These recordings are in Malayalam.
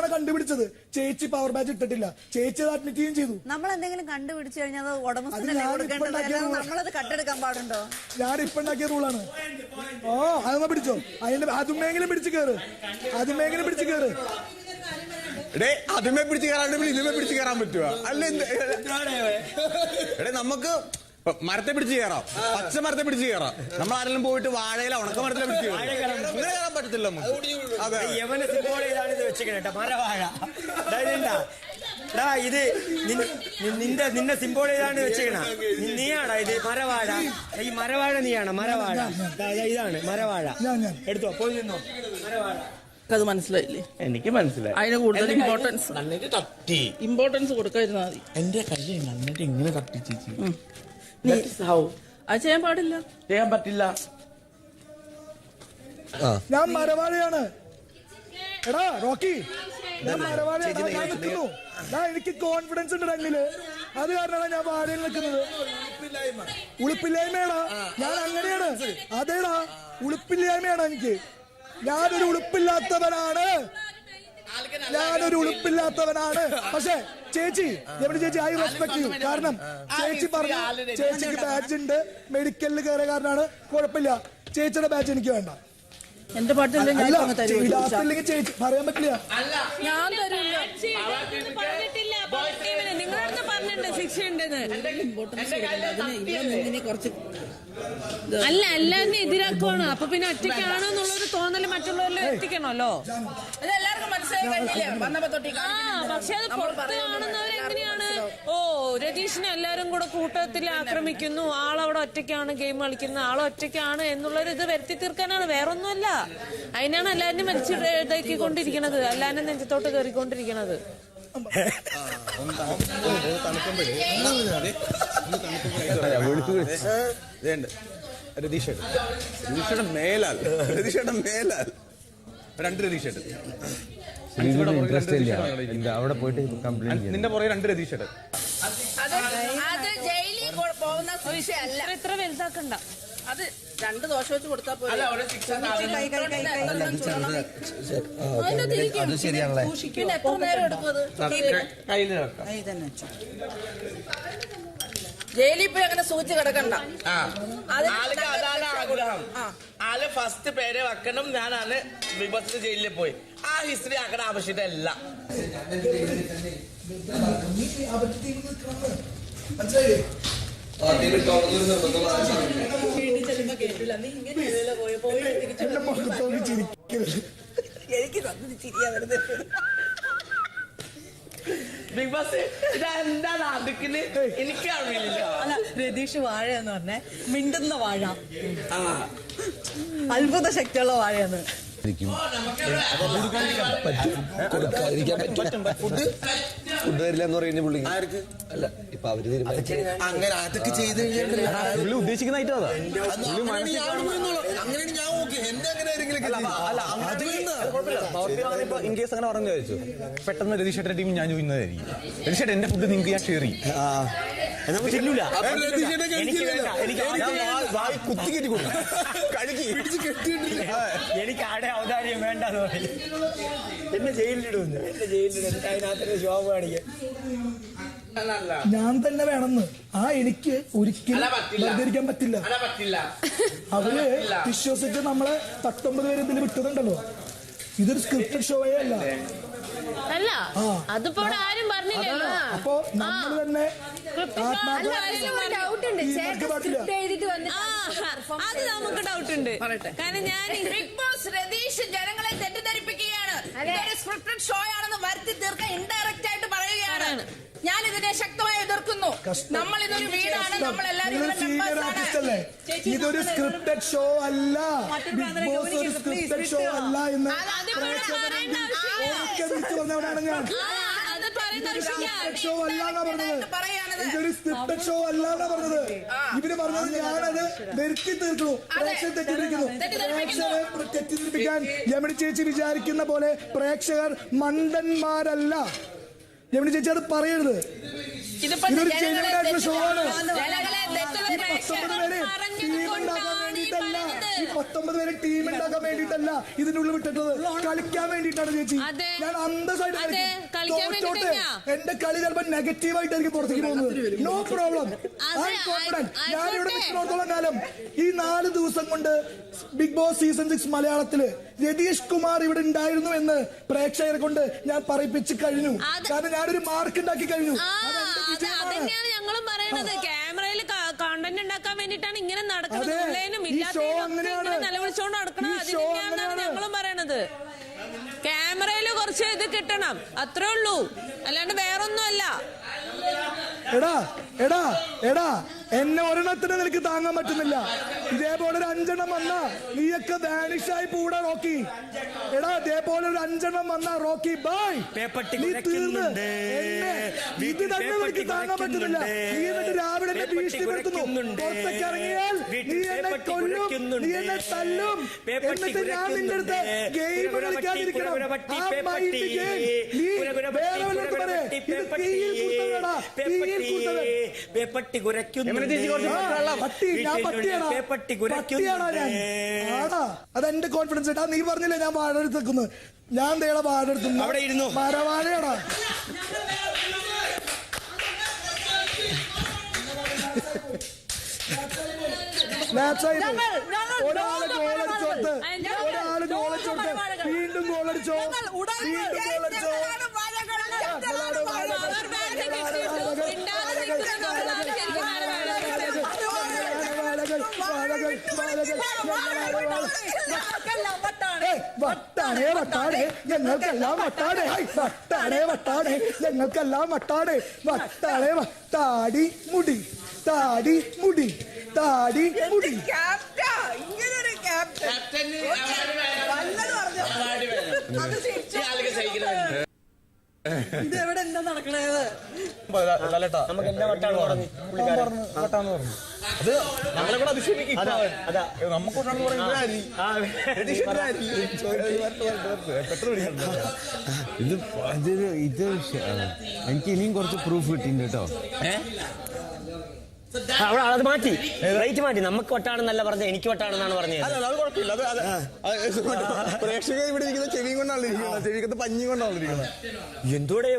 ഞാനാണ് കണ്ടുപിടിച്ചത്? ചേച്ചി പവർ ബാച്ച് ഇട്ടിട്ടില്ല. ചേച്ചി അത് അഡ്മിറ്റ് ചെയ്യുകയും ചെയ്തു. നമ്മൾ എന്തെങ്കിലും കണ്ടുപിടിച്ചു കഴിഞ്ഞാൽ ഉടമസ്ഥനല്ലേ ഞാൻ കൊടുക്കേണ്ടത് ഇപ്പം അല്ലാതെ നമ്മളത് കട്ടെടുക്കാൻ പാടുണ്ടോ? ഞാൻ ഇപ്പൊ ഉണ്ടാക്കിയ റൂളാണ് ഓ അത് പിടിച്ചോ. അതിന്റെ അതുമെങ്കിലും പിടിച്ച് കയറ് അതുമെങ്കിലും പിടിച്ച് കയറ് എടേ അതുമേ പിടിച്ച് കയറാണ്ട് പിന്നെ ഇതുമേ പിടിച്ച് കയറാൻ പറ്റുവാ. അല്ല എന്ത് എടേ നമുക്ക് മരത്തെ പിടിച്ച് കയറാം. പച്ച മരത്തെ പിടിച്ച് കയറാം. നമ്മൾ ആരെങ്കിലും പോയിട്ട് വാഴയില ഉണക്ക മരത്തിലെ പിടിച്ച് കയറാൻ പറ്റത്തില്ല. അതെ യവന ഇത് മരവാഴ. ഇത് നിൻ- നിന്റെ നിന്റെ സിംബോൾ ഏതാണ് വെച്ചേക്കണ നീയാടാ ഇത്? മരവാഴ. ഈ മരവാഴ നീയാണ്? മരവാഴ. ഇതാണ് മരവാഴ. എടുത്തോ പോയി നിന്നോ. മരവാഴ. അത് മനസ്സിലായില്ലേ? എനിക്ക് മനസ്സിലായി. അതിന് കൂടുതൽ ഇമ്പോർട്ടൻസ് ഇമ്പോർട്ടൻസ് കൊടുക്കാതിരുന്നാൽ മതി. എന്റെ കൈ നന്നായിട്ട് ഇങ്ങനെ തട്ടി ചേച്ചി അത് ചെയ്യാൻ പാടില്ല. ചെയ്യാൻ പറ്റില്ല. ഞാൻ മരവാളിയാണ്. എടാ റോക്കി ഞാൻ മരവാളിയാണ്. ഞാൻ നിൽക്കുന്നു. ഞാൻ എനിക്ക് കോൺഫിഡൻസ് ഉണ്ട് റണ്ണിൽ അത് കാരണമാണ് ഞാൻ വാഴയിൽ നിൽക്കുന്നത്. ഉളുപ്പില്ലായ്മയാടാ. ഞാൻ അങ്ങനെയാണ്. അതേടാ ഉളുപ്പില്ലായ്മയാണ് എനിക്ക്. ഞാനൊരു ഉളുപ്പില്ലാത്തവനാണ്. ഞാനൊരു ഉളുപ്പില്ലാത്തവനാണ്. പക്ഷേ ചേച്ചി എവിടെ ചേച്ചി? ഐ റെസ്പെക്ട് ചെയ്യും കാരണം ചേച്ചി പറഞ്ഞു ചേച്ചിക്ക് ബാച്ച് ഉണ്ട്. മെഡിക്കലിൽ കയറിയ കാരണമാണ്. കുഴപ്പമില്ല. ചേച്ചിയുടെ ബാച്ച് എനിക്ക് വേണ്ട. എന്റെ പാട്ടില്ല? ഞാൻ ചേച്ചി പറയാൻ പറ്റില്ല. ഞാൻ നിങ്ങളടുത്ത് പറഞ്ഞിട്ടുണ്ട് ശിക്ഷ ഉണ്ടെന്ന്. അതിന് കുറച്ച് അല്ല എല്ലാവരും എതിരാക്കുവാണ്. അപ്പൊ പിന്നെ ഒറ്റയ്ക്കാണോന്നുള്ളൊരു തോന്നൽ മറ്റുള്ളവരിൽ എത്തിക്കണമല്ലോ. അതെല്ലാവർക്കും പക്ഷെ അത് പുറത്ത് കാണുന്നവർ എങ്ങനെയാണ്? ഓ രതീഷിനെ എല്ലാരും കൂടെ കൂട്ടത്തിൽ ആക്രമിക്കുന്നു. ആളവിടെ ഒറ്റയ്ക്കാണ് ഗെയിം കളിക്കുന്നത് ആൾ ഒറ്റയ്ക്കാണ് എന്നുള്ളൊരു ഇത് വരുത്തി തീർക്കാനാണ്. വേറൊന്നുമല്ല. അതിനാണ് എല്ലാരും മരിച്ചു ഇതാക്കിക്കൊണ്ടിരിക്കണത്. എല്ലാരും നെഞ്ചത്തോട്ട് കയറിക്കൊണ്ടിരിക്കണത്. ഇതേണ്ട് രതീഷേട്ടൻ രതീഷേട്ടൻ മേലാൽ. രതീഷേട്ടൻ മേലാൽ. രണ്ട് രതീഷേട്ടൻ അവിടെ പോയിട്ട് കംപ്ലൈന്റ് നിന്റെ പുറകെ രണ്ട് രതീഷ് അത് ജയിലിൽ പോകുന്ന വിഷയമല്ല ഇത്ര വലുതാക്കണ്ട. അത് രണ്ട് ദോഷം വെച്ച് കൊടുത്താൽ പോലെ കൈ കൈ കൈ കൈ അത് ശരിയാണല്ലേ? എത്ര നേരം എടുക്കും അത് കയ്യിൽ വെക്കാം കൈ തന്നെ വെച്ചോ. ജയിലിൽ പോയി അങ്ങനെ സൂചിച്ച് കിടക്കണ്ട. ആൾക്ക് അതാണ് ആഗ്രഹം. ആൾ ഫസ്റ്റ് പേരെ വെക്കണം. ഞാനാണ് ബോസ് ജയിലിൽ പോയി. ആ ഹിസ്റ്ററി ആക്കണ ആവശ്യമില്ല. എനിക്ക് തന്നെ ചിരിയാ വരുന്നത്. ബിഗ് ബോസ് ഇതെന്താ നാട്ടിക്കിന് എനിക്ക് അറിയില്ല അല്ല രതീഷ് വാഴ എന്ന് പറഞ്ഞേ. മിണ്ടുന്ന വാഴ. അത്ഭുത ശക്തിയുള്ള വാഴയാണ്. ഫുഡ് ഫുഡ് തരില്ല എന്ന് പറയുന്ന പുള്ളി അല്ല ഇപ്പൊ അവർ തീരുമാനിച്ചു അങ്ങനെ അതൊക്കെ ചെയ്ത് പുള്ളി ഉദ്ദേശിക്കുന്നതായിട്ട് അതാ. അങ്ങനെ ഞാൻ ഓക്കെ എന്റെ അങ്ങനെ ഇൻ കേസ് അങ്ങനെ പറഞ്ഞു പെട്ടെന്ന് രതീഷേട്ടന്റെ ടീം ഞാൻ ചോദിക്കുന്നതായിരിക്കും രതീഷേട്ടൻ എന്റെ ഫുഡ് നിങ്ങൾക്ക് ഞാൻ ഷെയർ ചെയ്യും. എനിക്ക് വേണ്ട. ആടെ ഔദാര്യം പറയും. എന്നെ ജയിലിലിടുന്നു എന്നെ ജയിലിലിടും. എന്നിട്ട് അതിനകത്തൊരു ശോഭ കാണിക്കാൻ ഞാൻ തന്നെ വേണമെന്ന്. ആ എനിക്ക് ഒരിക്കലും പറ്റില്ല. അവർ വിശ്വസിച്ച് നമ്മളെ പത്തൊമ്പത് പേര് ഇതിൽ വിട്ടതുണ്ടല്ലോ. ഇതൊരു സ്ക്രിപ്റ്റഡ് ഷോയേ അല്ല? അല്ല. അതിപ്പോ ഇവിടെ ആരും പറഞ്ഞില്ലല്ലോ. അപ്പൊ നമ്മൾ തന്നെ ഡൗട്ട് പാടില്ല. വന്നിട്ട് അത് നമുക്ക് ഡൗട്ട് ഉണ്ട്. കാരണം ഞാൻ ബിഗ് ബോസ് രതീഷ് ജനങ്ങളെ തെറ്റിദ്ധരിപ്പിക്കുകയാണ്. ഇതൊരു സ്ക്രിപ്റ്റഡ് ഷോ ആണെന്ന് വരുത്തി തീർക്കാൻ ഇൻഡയറക്റ്റ് ആയിട്ട് ആണ്. ഞാൻ ഇതിനെ ശക്തമായി എതിർക്കുന്നു. നമ്മൾ ഇതൊരു വീടാണ്. നമ്മൾ എല്ലാവരും ഇതൊരു സ്ക്രിപ്റ്റഡ് ഷോ അല്ല. ബിഗ് ബോസ് ഒരു സ്ക്രിപ്റ്റഡ് ഷോ അല്ല എന്ന് പറഞ്ഞവനാണ് ഞാൻ. ഷോ അല്ല എന്നാ പറഞ്ഞത്. ഇതൊരു സ്ക്രിപ്റ്റഡ് ഷോ അല്ലാന്നാ പറഞ്ഞത്. ഇവർ പറഞ്ഞത് ഞാനത് വരുത്തി തീർക്കുന്നു. പ്രേക്ഷകർ തെറ്റിദ്ധരിക്കുന്നു. പ്രേക്ഷകരെ തെറ്റിദ്ധരിപ്പിക്കാൻ യമണി ചേച്ചി വിചാരിക്കുന്ന പോലെ പ്രേക്ഷകർ മണ്ടന്മാരല്ല. യമണി ചേച്ചി അത് പറയരുത് ഇതൊരു genuine ആയിട്ടുള്ള ഷോ ആണ്. ഈ പത്തൊമ്പത് പേര് ടീം ഉണ്ടാക്കാൻ വേണ്ടിയിട്ടല്ല. ഈ പത്തൊമ്പത് പേര് ടീം ഉണ്ടാക്കാൻ വേണ്ടിയിട്ടല്ല. ഇതിന്റെ ഉള്ളിൽ വിട്ടിട്ടത് കളിക്കാൻ വേണ്ടിയിട്ടാണ് ചേച്ചി. ഞാൻ അന്തസ്സായിട്ട് തോറ്റോട്ടെ. എന്റെ കളി ചിലപ്പോ നെഗറ്റീവ് എനിക്ക് പുറത്തേക്ക് പോകുന്നത്. നോ പ്രോബ്ലം ഐ കോൺഫിഡന്റ് ഞാൻ ഇവിടെ. നിൽക്കുന്നിടത്തോളം കാലം. ഈ നാല് ദിവസം കൊണ്ട് ബിഗ് ബോസ് സീസൺ സിക്സ് മലയാളത്തിൽ രതീഷ് കുമാർ ഇവിടെ ഉണ്ടായിരുന്നു എന്ന് പ്രേക്ഷകരെ കൊണ്ട് ഞാൻ പറയിപ്പിച്ച് കഴിഞ്ഞു. കാരണം ഞാനൊരു മാർക്ക് ഉണ്ടാക്കി കഴിഞ്ഞു. ഷോ അങ്ങനെയാണ്. നിലവിളിച്ചോണ്ട് നടക്കണം. ഞങ്ങളും പറയണത് ക്യാമറയിൽ കുറച്ച് ഇത് കിട്ടണം അത്രേ ഉള്ളൂ അല്ലാണ്ട് വേറൊന്നുമല്ല എടാ എടാ എടാ എന്നെ ഒരെണ്ണത്തിന് നിനക്ക് താങ്ങാൻ പറ്റുന്നില്ല. ഇതേപോലെ ഒരു അഞ്ചെണ്ണം വന്ന നീയൊക്കെ വാനിഷായി പൂടാ റോക്കി. എടാ ഇതേപോലെ ഒരു അഞ്ചെണ്ണം വന്ന റോക്കി ബൈ പേപ്പട്ടി നീ തീർന്ന്. ഇത് തന്നെ നിനക്ക് താങ്ങാൻ പറ്റുന്നില്ല. നീ എന്നിട്ട് രാവിലെ എന്നെ ഭീഷണിപ്പെടുത്തുന്നു. പുറത്തേക്ക് ഇറങ്ങിയാൽ നീ എന്നെ കൊല്ലും. നീ എന്നെ തല്ലും. എന്നിട്ട് ഞാൻ നിന്റെ അടുത്ത് ഗെയിം കളിക്കാതിരിക്കണം. ആ മൈൻഡ് ഗെയിം നീ വേറെ വല്ലതും പറയേ. ഇത്. തീയിൽ കുത്തവടാ തീയിൽ കുത്തവൻ പേപ്പട്ടി കുരയ്ക്കുന്നുണ്ട്. യമന ചേച്ചി കുറച്ച് ആ, പട്ടി ഞാൻ വീട്ടിനുള്ളിൽ പട്ടിയാടാ. പേപ്പട്ടി പട്ടിയാടാ ഞാൻ. കുരയ്ക്കുന്നുണ്ട്. ആടാ അതെന്റെ കോൺഫിഡൻസ് ഏട്ടാ നീ പറഞ്ഞില്ലേ ഞാൻ വാഴ എടുത്തേക്കുന്നു ഞാൻ എന്താ വാഴ എടുത്തു അവിടെ ഇരുന്നു. മരവാഴയാടാ. Lapse ആയി. പോയി. ഞങ്ങൾ- ഞങ്ങൾ ഒരാൾ ലോക ഗോളടിച്ചോട്ട് ഞങ്ങൾ ഒരാൾ ലോക ഗോളടിച്ചോട്ട്. വീണ്ടും ഗോളടിച്ചോ ഞങ്ങൾ വീണ്ടും വട്ടാണ്. വട്ടാണേ. ഞങ്ങൾക്കെല്ലാം വട്ടാണേ വട്ടാണേ. വട്ടാണേ ഞങ്ങൾക്കെല്ലാം വട്ടാണേ. വട്ടാണേ താടി മുടി താടി മുടി താടി മുടി. ഇങ്ങനൊരു ക്യാപ്റ്റൻ. വല്ലതും വേണം അത് ശരിക്കും ഈ ആളുകൾ സഹിക്കുന്നത് ഇത് എവിടെ എന്താ നടക്കണത് നമുക്ക് എല്ലാ വട്ടാണ് പറഞ്ഞു അത് ഞങ്ങളെ കൂടെ. ഇത് ഇത് ഇത് എനിക്ക് ഇനിയും കുറച്ച് പ്രൂഫ് കിട്ടിയിട്ടുണ്ട് കേട്ടോ. അവിടെ അത് മാറ്റി റേറ്റ് മാറ്റി നമുക്ക് വട്ടാണെന്നല്ല പറഞ്ഞത് എനിക്ക് വട്ടാണെന്നാണ് പറഞ്ഞത് അല്ല, അല്ല, അത് കുഴപ്പമില്ല അത് അത് അത് പ്രേക്ഷകർ ഇവിടെ ഇരിക്കുന്ന ചെവിയും കൊണ്ടാണ് ഇരിക്കുന്നത് ചെവിക്കത്ത് പഞ്ഞി കൊണ്ടാണ് ഇരിക്കുന്നത് എന്തോടെ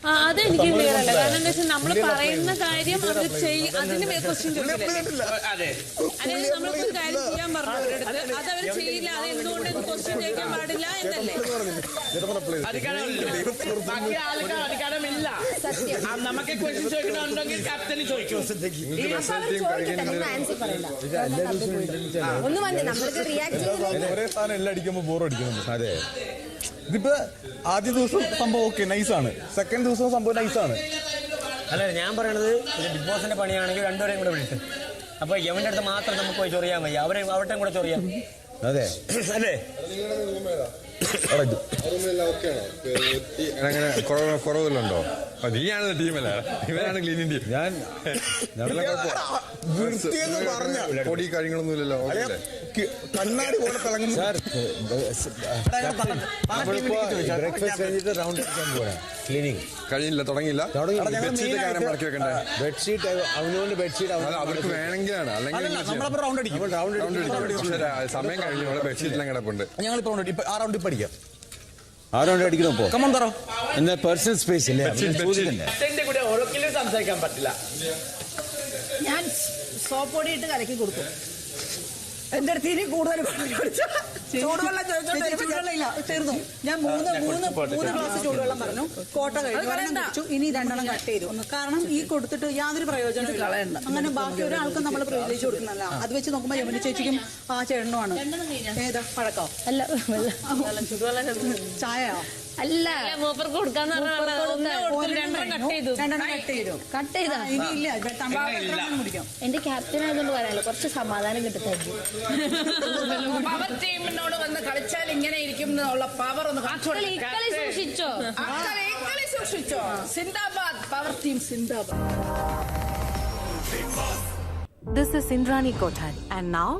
ആ അതെനിക്ക് ക്ലിയർ അല്ല കാരണം എന്താ വെച്ചാൽ നമ്മൾ പറയുന്ന കാര്യം അവർ ചെയ് അതിന് ക്വസ്റ്റ്യൻ ചോദിക്കില്ല അതെ അതായത് നമ്മളിപ്പോ ഒരു കാര്യം ചെയ്യാൻ പറഞ്ഞു അവരുടെ അത് അവർ ചെയ്യില്ല അത് എന്തുകൊണ്ട് ക്വസ്റ്റ്യൻ ചോദിക്കാൻ പാടില്ല എന്നല്ലേ അധികാരമില്ല ബാക്കി ആൾക്ക് അധികാരമില്ല ആ, നമുക്ക് ക്വസ്റ്റ്യൻ ചോദിക്കണമെന്നുണ്ടെങ്കിൽ ക്യാപ്റ്റന് ചോദിക്കും ഒന്ന് വന്നേ നമ്മൾക്ക് റിയാക്ട് ഒരേ സാധനം എല്ലാം അടിക്കുമ്പോൾ അതെ. ഇതിപ്പോ ആദ്യ ദിവസം സംഭവം ഓക്കെ നൈസാണ് സെക്കൻഡ് ദിവസം സംഭവം നൈസാണ് അല്ല ഞാൻ പറയണത് ബിഗ് ബോസിന്റെ പണിയാണെങ്കിൽ രണ്ടുപേരെയും കൂടെ വിളിച്ചു അപ്പൊ യവന്റെ അടുത്ത് മാത്രം നമുക്ക് പോയി ചൊറിയാൻ വയ്യ. അവരെ അവരുടെ കൂടെ ചൊറിയാം. അതെ. അല്ലേ? അങ്ങനെ കുറവുണ്ടോ കുറവില്ലുണ്ടോ നീയാണ് ടീമല്ല ഇവനാണ് ക്ലീനിങ് ടീം ഞാൻ നല്ല വൃത്തിയെന്ന് പറഞ്ഞ പൊടി അല്ലേ കണ്ണാടി പോലെ തിളങ്ങുന്നു ബ്രേക്ക്ഫാസ്റ്റ് കഴിഞ്ഞിട്ട് റൗണ്ട് അടിക്കാൻ പോയാ ക്ലീനിങ് കഴിഞ്ഞില്ല തുടങ്ങിയില്ല. ബെഡ്ഷീറ്റ് കാര്യം മടക്കി വെക്കണ്ടേ ബെഡ്ഷീറ്റ് ബെഡ്ഷീറ്റ് അവർക്ക് വേണമെങ്കിലാണ് അല്ലെങ്കിൽ റൗണ്ട് അടിക്കും സമയം കഴിഞ്ഞു ഇവിടെ ബെഡ്ഷീറ്റെല്ലാം കിടപ്പുണ്ട് ഞങ്ങളിപ്പോ റൗണ്ട് ഇപ്പൊ ആ റൗണ്ട് ഇപ്പൊ അടിക്കാം ആ പോ അടിക്കണം ഇപ്പോ? കമൺ തറോ എന്നെ പേഴ്സണൽ സ്പേസ് ഇല്ലേ? ക്യാപ്റ്റന്റെ കൂടെ ഒരിക്കലും സംസാരിക്കാൻ പറ്റില്ല. ഞാൻ സോപ്പ് പൊടി ഇട്ട് കലക്കി കൊടുക്കും എന്റെ അടുത്ത് ഇനി കൂടുതൽ ചൂടുവെള്ളം ചോദിച്ചോണ്ട് ചൂടുവെള്ളം ഇല്ല. തീർന്നു. ഞാൻ മൂന്ന് മൂന്ന് മൂന്ന് ഗ്ലാസ് ചൂടുവെള്ളം പറഞ്ഞു. കോട്ട കഴിഞ്ഞു ഒരെണ്ണം കുടിച്ചു. ഇനി രണ്ടെണ്ണം കട്ട് ചെയ്തു. കാരണം ഈ കൊടുത്തിട്ട് യാതൊരു പ്രയോജനം കളയണ്ട. അങ്ങനെ ബാക്കി ഒരാൾക്കും നമ്മൾ പ്രയോജിച്ചു കൊടുക്കുന്നല്ല അത് വെച്ച് നോക്കുമ്പോൾ യമുന ചേച്ചിക്കും ആ ചേട്ടനുമാണ്. ഏതാ? പഴക്കോ? അല്ല ചായയോ? അല്ല. മൂപ്പർക്ക് കൊടുക്കാന്ന് കട്ട് ചെയ്തു. എന്റെ ക്യാപ്റ്റൻ ആയതുകൊണ്ട് പറയാനല്ലോ. കുറച്ച് സമാധാനം കിട്ടത്തായിരിക്കും പവർ ടീമിനോട് വന്ന് കളിച്ചാൽ ഇങ്ങനെ ഇരിക്കും എന്നുള്ള പവർ ഒന്ന് കാണിച്ചു സൂക്ഷിച്ചോ? കളി സൂക്ഷിച്ചോ? സിന്ദാബാദ് പവർ ടീം സിന്ദാബാദ്. This is Indrani Kothari. And now,